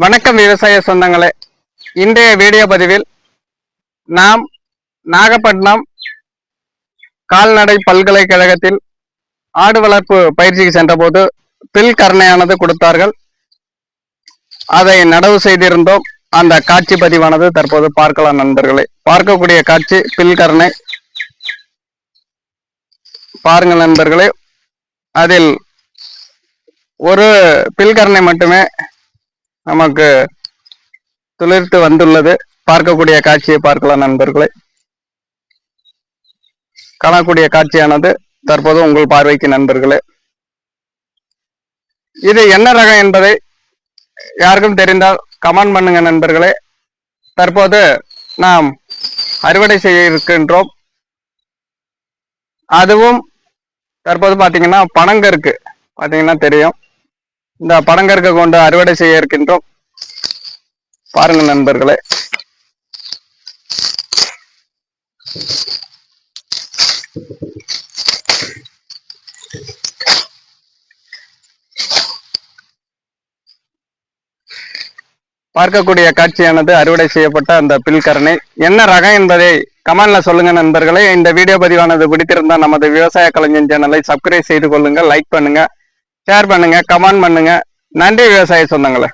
வணக்கம் விவசாய சொந்தங்களே. இன்றைய வீடியோ பதிவில் நாம் நாகப்பட்டினம் கால்நடை பல்கலைக்கழகத்தில் ஆடு வளர்ப்பு பயிற்சிக்கு சென்றபோது பில் கருணையானது கொடுத்தார்கள். அதை நடவு செய்திருந்தோம். அந்த காட்சி பதிவானது தற்போது பார்க்கலாம் நண்பர்களே. பார்க்கக்கூடிய காட்சி பில் கருணை. பாருங்கள் நண்பர்களே. அதில் ஒரு பில்கரணை மட்டுமே நமக்கு துளிர்த்து வந்துள்ளது. பார்க்கக்கூடிய காட்சியை பார்க்கலாம் நண்பர்களே. காணக்கூடிய காட்சியானது தற்போது உங்கள் பார்வைக்கு நண்பர்களே. இது என்ன ரகம் என்பதை யாருக்கும் தெரிந்தால் கமெண்ட் பண்ணுங்க நண்பர்களே. தற்போது நாம் அறுவடை செய்ய இருக்கின்றோம். அதுவும் தற்போது பாத்தீங்கன்னா பனங்கருக்கு. பாத்தீங்கன்னா தெரியும். இந்த பனங்கற்க கொண்டு அறுவடை செய்ய இருக்கின்றோம். பாருங்க நண்பர்களே. பார்க்கக்கூடிய காட்சியானது அறுவடை செய்யப்பட்ட அந்த பில்கரணை. என்ன ரகம் என்பதை கமெண்ட்ல சொல்லுங்க நண்பர்களே. இந்த வீடியோ பதிவானது பிடித்திருந்தால் நமது விவசாய கலைஞன் சேனலை சப்ஸ்கிரைப் செய்து கொள்ளுங்க லைக் பண்ணுங்க. ஷேர் பண்ணுங்க கமெண்ட் பண்ணுங்க. நன்றி விவசாய சொந்தங்களே.